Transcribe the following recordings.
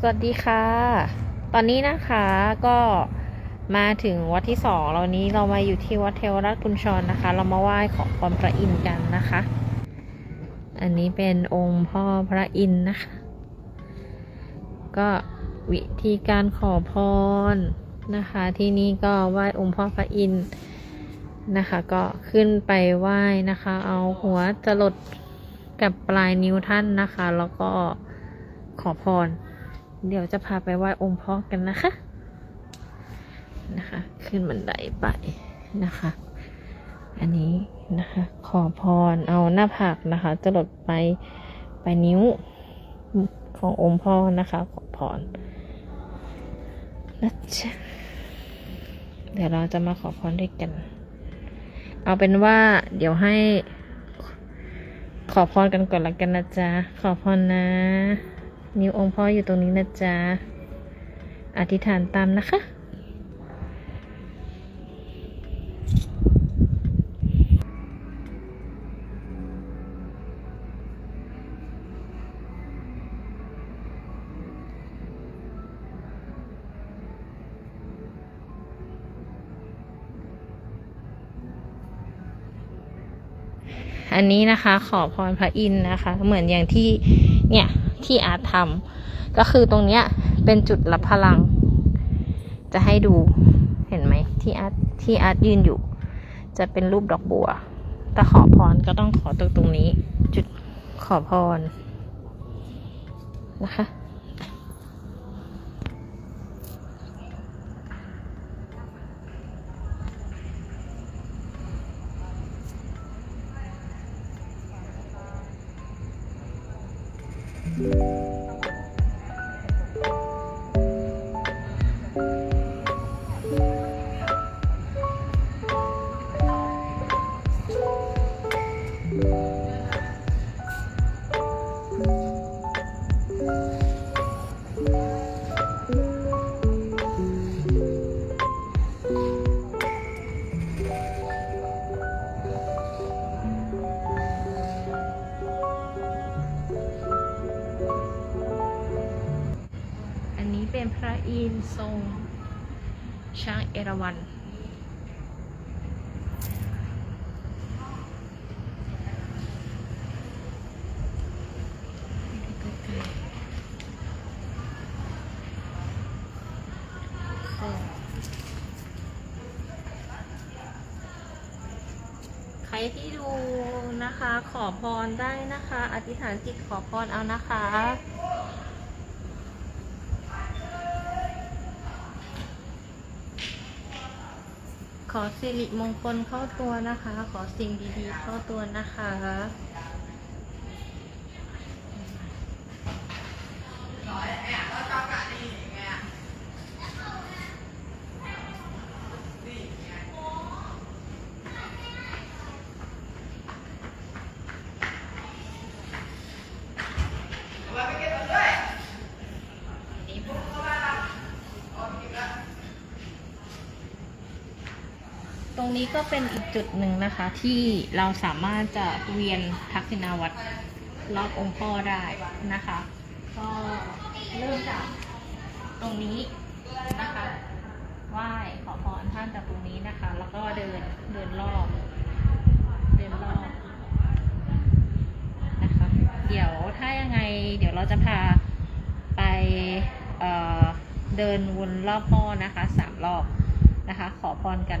สวัสดีค่ะ ตอนนี้นะคะก็มาถึงวัดที่สองเรานี้เรามาอยู่ที่วัดเทวราชกุญชรนะคะ เรามาไหว้ขอพรพระอินทร์กันนะคะ อันนี้เป็นองค์พ่อพระอินทร์นะคะ ก็วิธีการขอพรนะคะ ที่นี่ก็ไหว้องค์พ่อพระอินทร์นะคะ ก็ขึ้นไปไหว้นะคะ เอาหัวจรด กับปลายนิ้วท่านนะคะ แล้วก็ขอพร เดี๋ยวจะพาไปไหว้องค์พ่อกันนะคะนะคะ ขึ้นบันไดไปนะคะ อันนี้นะคะ ขอพรเอาหน้าผากนะคะจะหลดไปไปนิ้วขององค์พ่อนะคะ ขอพรนะจ๊ะเดี๋ยวเราจะมาขอพรด้วยกัน เอาเป็นว่าเดี๋ยวให้ อพรกันก่อนละกันนะจ๊ะ ขอพรนะ นิ้วองค์พ่ออยู่ตรงนี้นะจ๊ะ อธิษฐานตามนะคะ อันนี้นะคะขอพรพระอินทร์นะคะ เหมือนอย่างที่เนี่ยที่อาร์ตทำก็คือตรงเนี้ยเป็นจุดรับพลัง จะให้ดูเห็นไหมที่อาร์ตที่อาร์ตยืนอยู่ จะเป็นรูปดอกบัวแต่ขอพรก็ต้องขอตรงตรงนี้ จุดขอพรนะคะ อัน นี้เป็นพระอินทร์ทรง ช้างเอราวัณใครที่ดูนะคะ ขอพรได้นะคะ อธิษฐานจิตขอพรเอานะคะ ขอสิริมงคลเข้าตัวนะคะ ขอสิ่งดีๆ เข้าตัวนะคะ ต รงนี้ก็เป็นอีกจุดหนึ่งนะคะ ที่เราสามารถจะเวียนทักษิณาวัตรรอบองค์พ่อได้นะคะ ก็เริ่มจากตรงนี้นะคะไหว้ขอพรท่านจากตรงนี้นะคะ แล้วก็เดินเดินรอบเดินรอบนะคะ เดี๋ยวถ้ายังไง เดี๋ยวเราจะพาไปเเดินวนรอบพ่อนะคะสามรอบนะคะ ขอพรกัน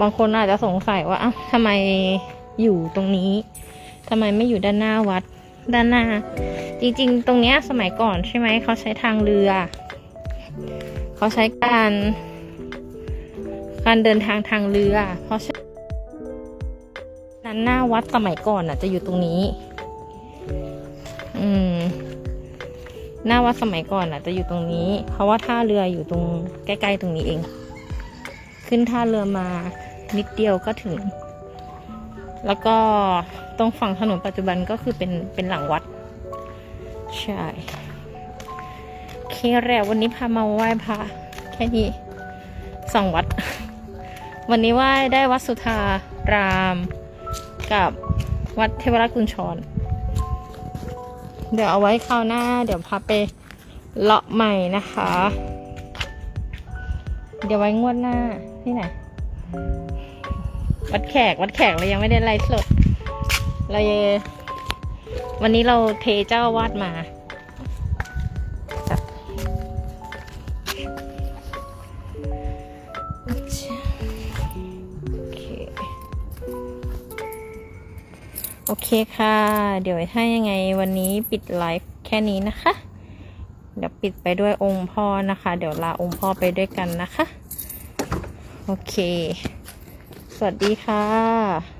บางคนอาจจะสงสัยว่าอ้าทำไมอยู่ตรงนี้ทำไมไม่อยู่ด้านหน้าวัดด้านหน้า จริงๆ ตรงเนี้ยสมัยก่อนใช่ไหมเขาใช้ทางเรือ เขาใช้การ การเดินทางทางเรือ เพราะฉะนั้นหน้าวัดสมัยก่อนอะ จะอยู่ตรงนี้ อืม หน้าวัดสมัยก่อนอะ จะอยู่ตรงนี้ เพราะว่าท่าเรืออยู่ตรงใกล้ๆตรงนี้เอง ขึ้นท่าเรือมา นิดเดียวก็ถึง แล้วก็ตรงฝั่งถนนปัจจุบันก็คือเป็นเป็นหลังวัด ใช่โอเคและวันนี้พามาไหว้พระแค่นี้สองวัด วันนี้ไหว้ได้วัดสุธารามกับวัดเทวราชกุญชร เดี๋ยวเอาไว้คราวหน้า เดี๋ยวพาไปเลาะใหม่นะคะ เดี๋ยวไว้งวดหน้าที่ไหน วัดแขกวัดแขกเรายังไม่ได้ไลฟ์สดเรายังวันนี้เราเทเจ้าวาดมาโอเคค่ะ เดี๋ยวถ้ายังไงวันนี้ปิดไลฟ์แค่นี้นะคะ เดี๋ยวปิดไปด้วยองค์พ่อนะคะ เดี๋ยวลาองค์พ่อไปด้วยกันนะคะ โอเค สวัสดีค่ะ